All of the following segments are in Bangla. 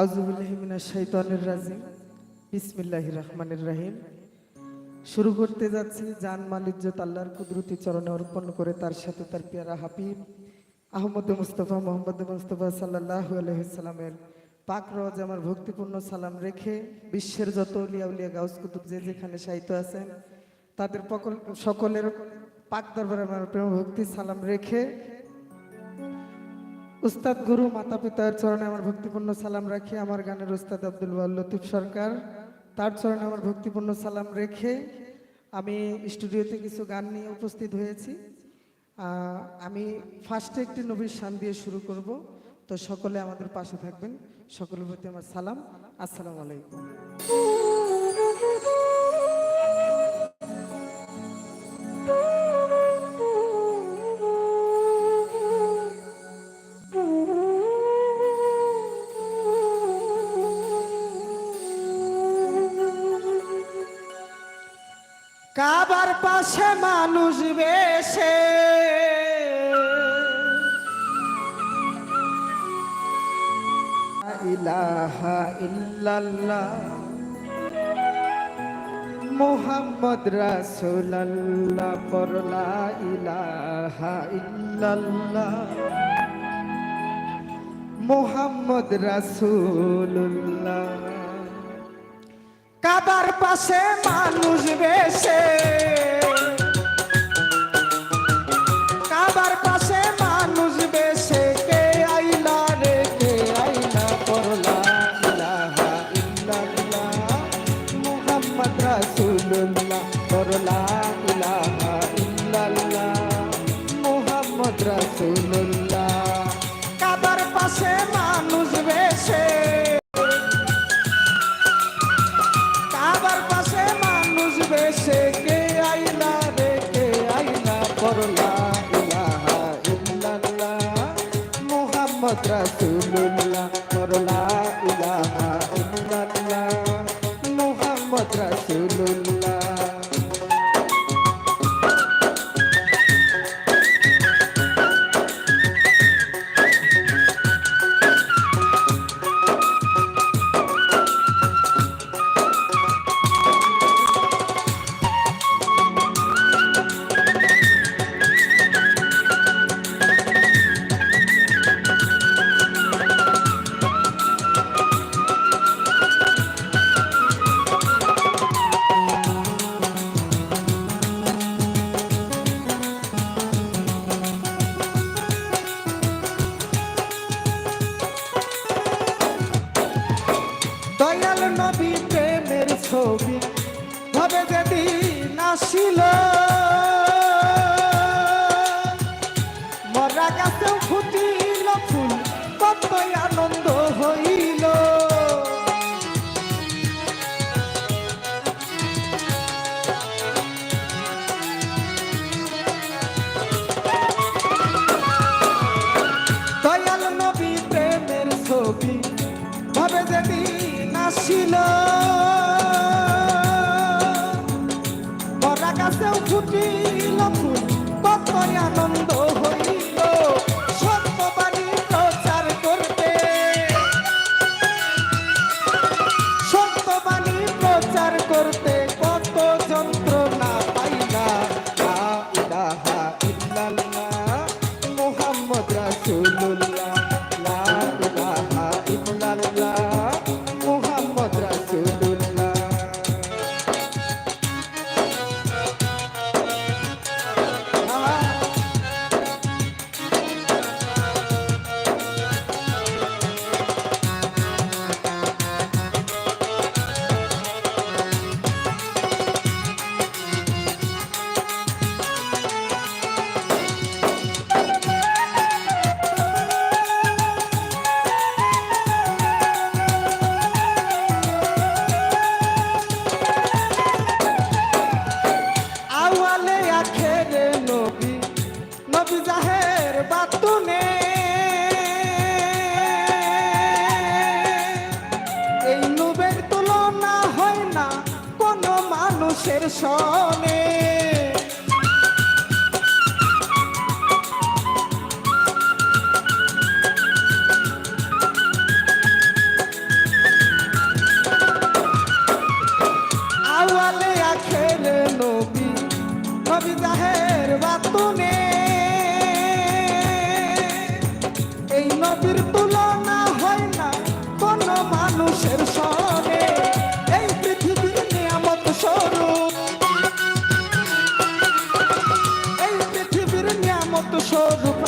আউজুবিল্লাহিমিনা শৈতানির রাজিম। বিসমিল্লাহ রহমানির রাহিম। শুরু করতে যাচ্ছি জান মালিজ্জত আল্লাহর কুদরতি চরণে অর্পণ করে তার সাথে তার পেয়ারা হাবিব, আহমদ মুস্তফা, মোহাম্মদ মুস্তফা সাল্লাহ আলহিসাল্লামের পাক রজ আমার ভক্তিপূর্ণ সালাম রেখে বিশ্বের যত উলিয়া উলিয়া গাউস কুতুব যে যেখানে সাহিত্য আছেন, তাদের সকলের পাক দরবারে আমার প্রেম ভক্তি সালাম রেখে উস্তাদ গুরু মাতা পিতার চরণে আমার ভক্তিপূর্ণ সালাম রাখি। আমার গানের উস্তাদ আব্দুল লতিফ সরকার, তার চরণে আমার ভক্তিপূর্ণ সালাম রেখে আমি স্টুডিওতে কিছু গান নিয়ে উপস্থিত হয়েছি। আমি ফার্স্টে একটি নবীর শান দিয়ে শুরু করব। তো সকলে আমাদের পাশে থাকবেন। সকলের প্রতি আমার সালাম। আসসালামু আলাইকুম। পাশে মানুষ বেশে। ইলাহা ইল্লাল্লাহ, মোহাম্মদ রাসূলুল্লাহ পরলা ইলাহা ইল্লাল্লাহ, মোহাম্মদ রাসূলুল্লাহ। কাবার পাশে মানুষ বেশে। No. স্বরূপ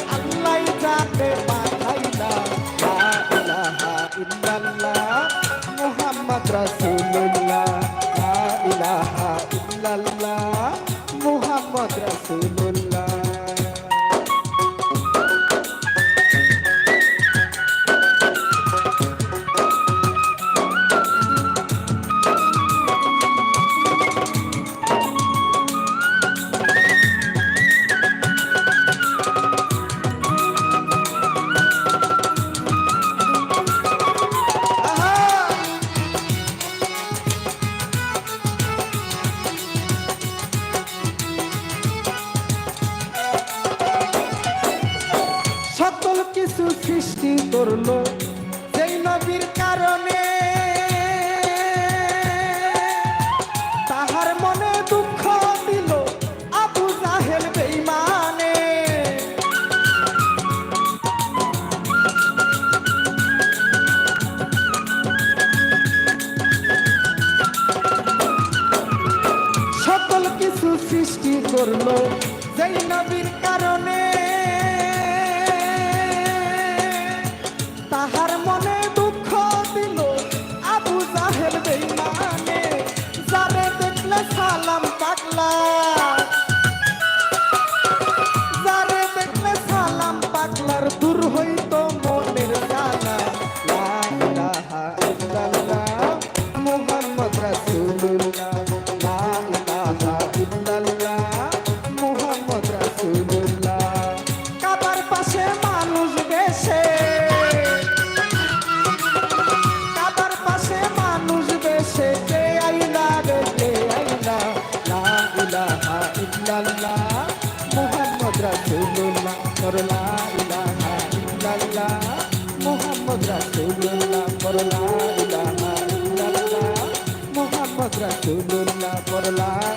to do not for the life.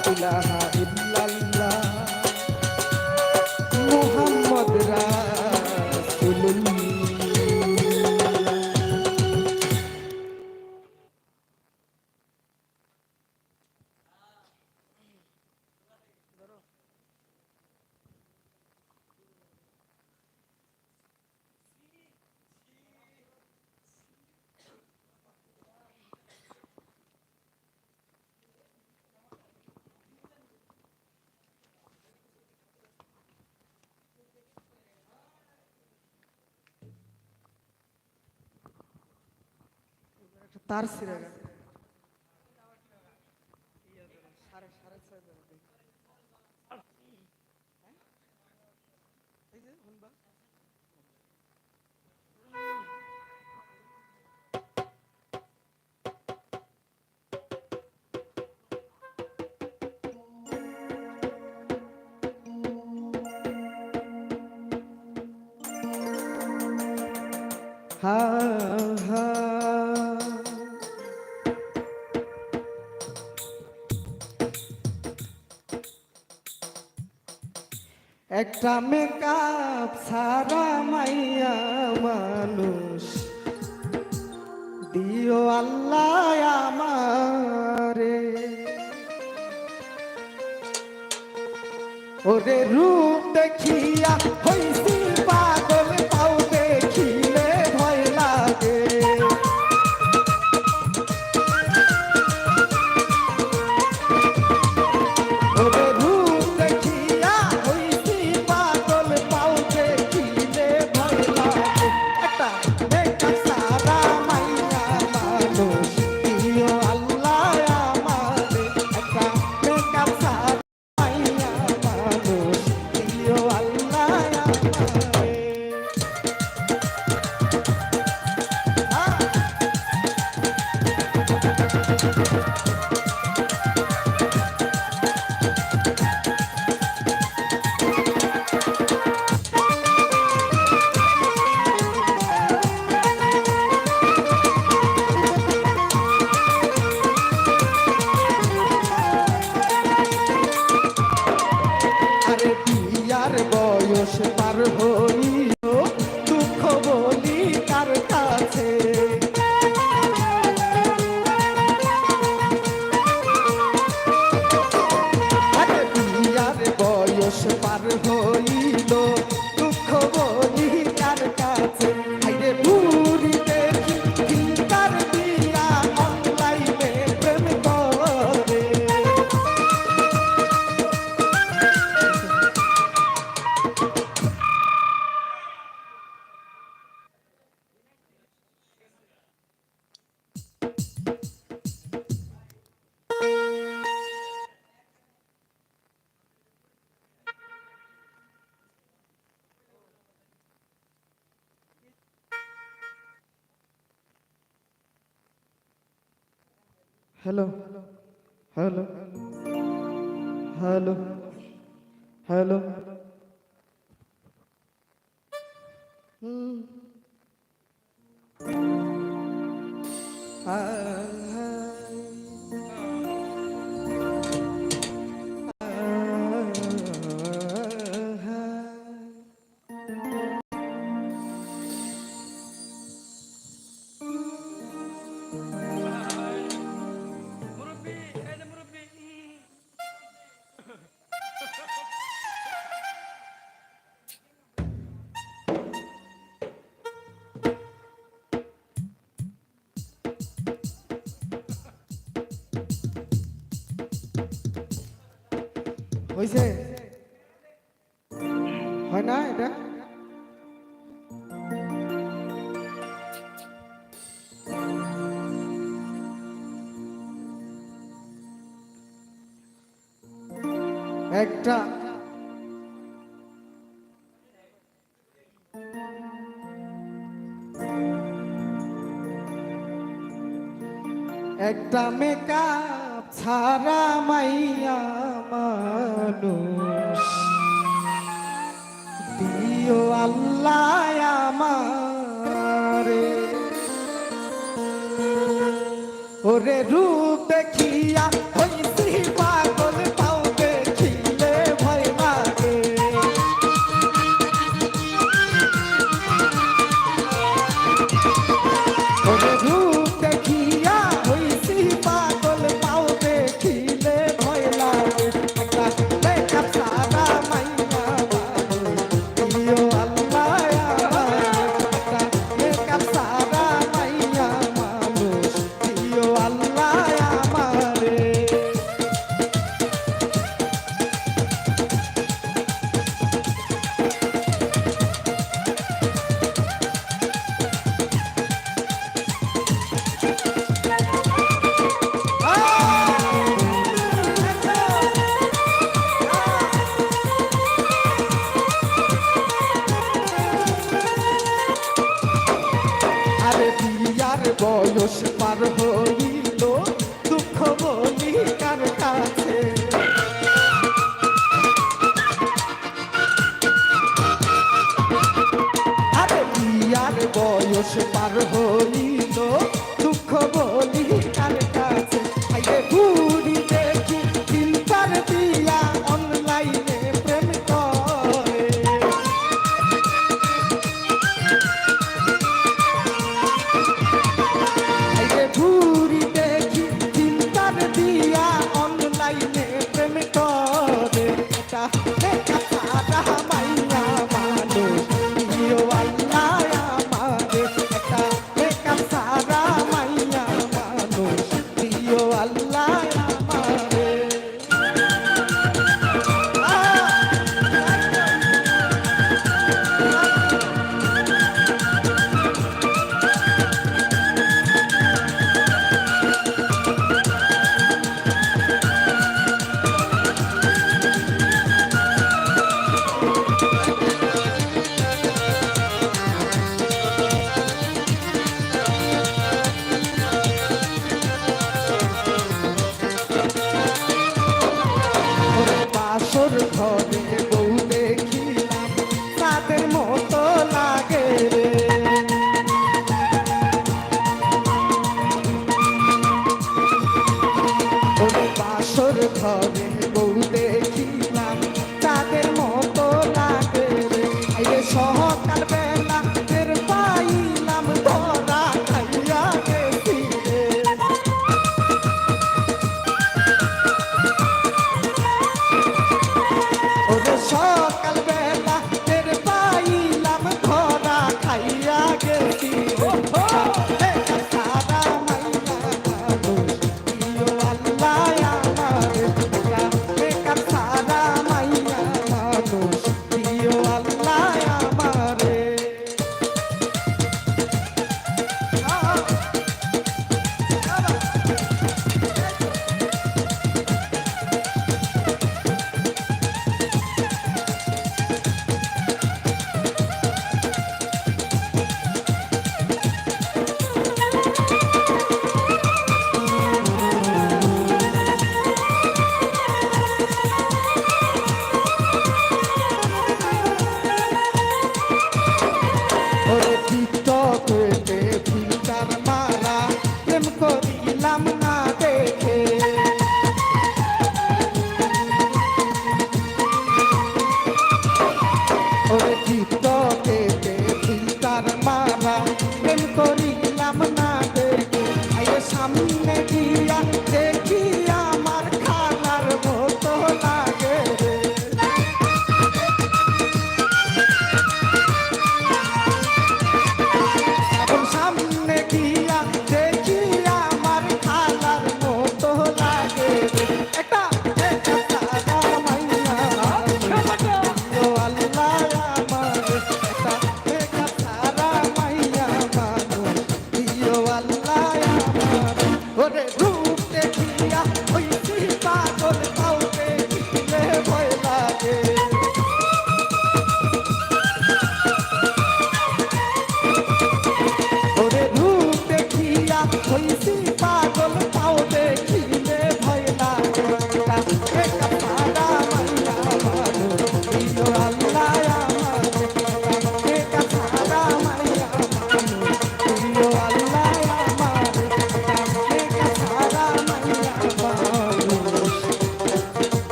তার ছিঁড়ে গেছে ha একটা মেকআপ সারা মাইয়া মানুষ। দিও আল্লাহ আমারে। ওরে রূপ দেখিয়া হইছি Hello. Hello. Hello. Hello. Hello. Hmm. একটা একটা মেকআপ ছাড়া মাইয়া মানুষ। দিও আল্লাহ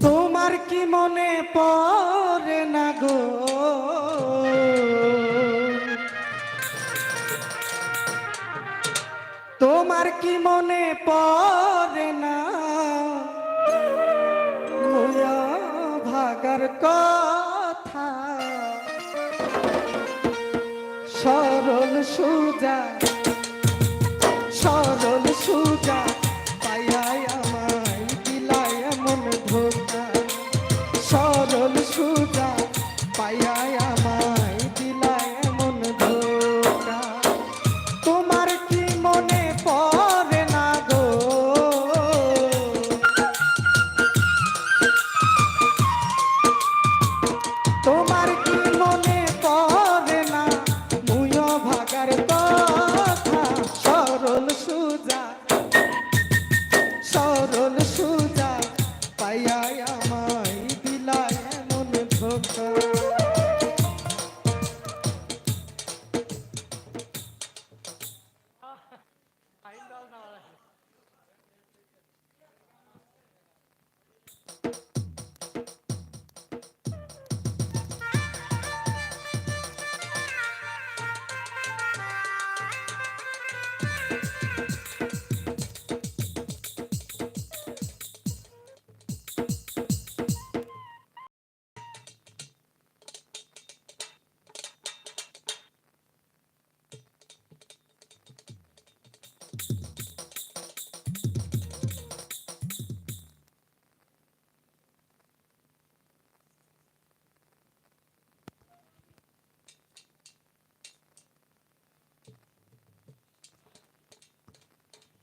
তোমার কি মনে পড়ে না গো? তোমার কি মনে পড়ে না? ভাগার কথা। সরল সুজা সরল সুজা।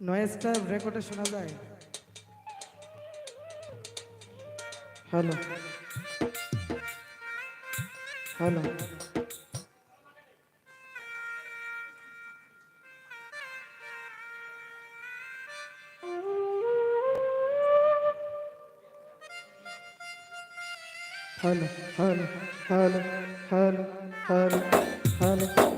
নয়েজটা রেকর্ডে শোনা যায়? Hello? Hello? Hello? Hello? Hello? Hello? Hello? Hello?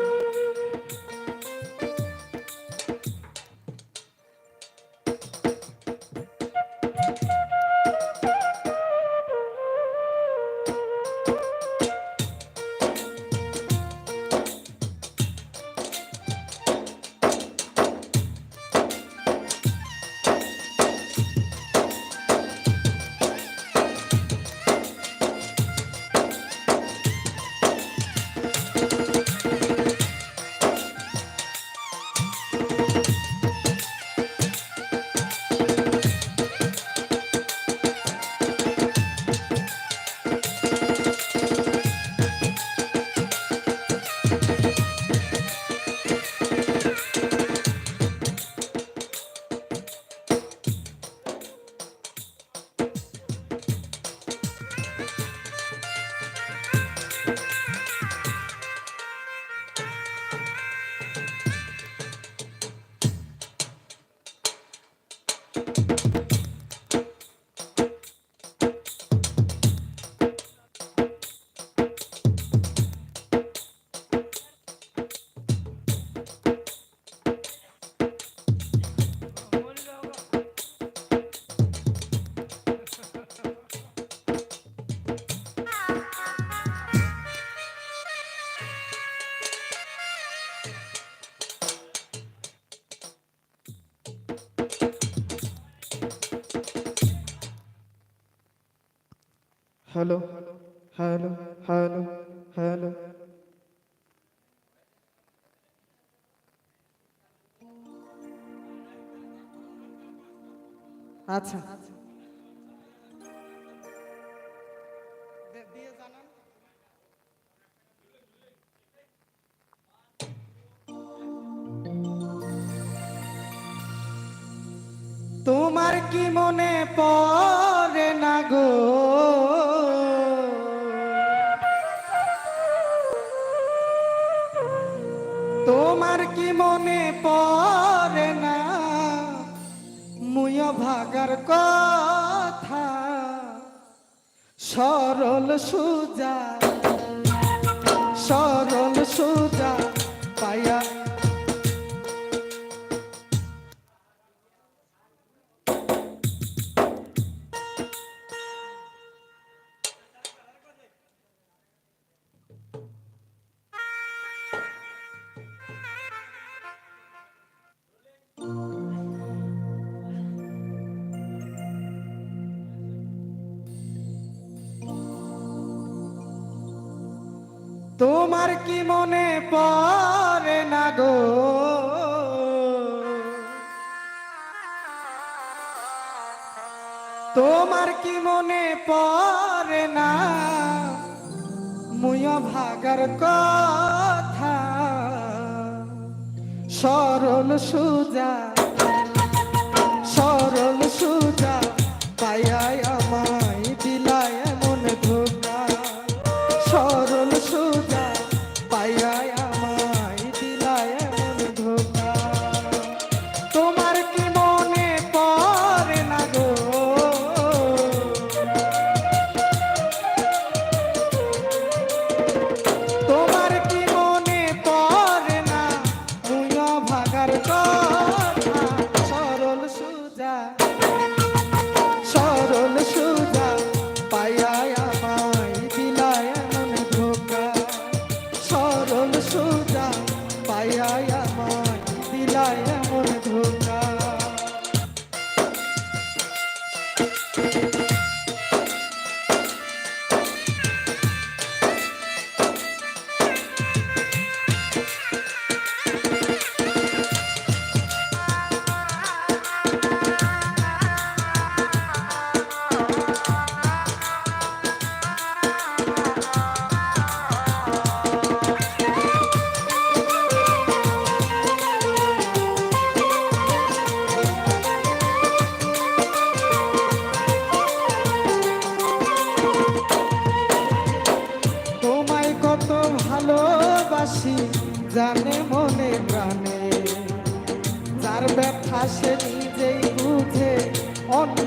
hello hello hello hello. আচ্ছা। তোমার কি মনে পড়ে সুজা তোমার কি মনে পড়ে না গো? তোমার কি মনে পড়ে না? মুয় ভাগার কথা। সরল সুজা সে নিজেই বুঝে অন্য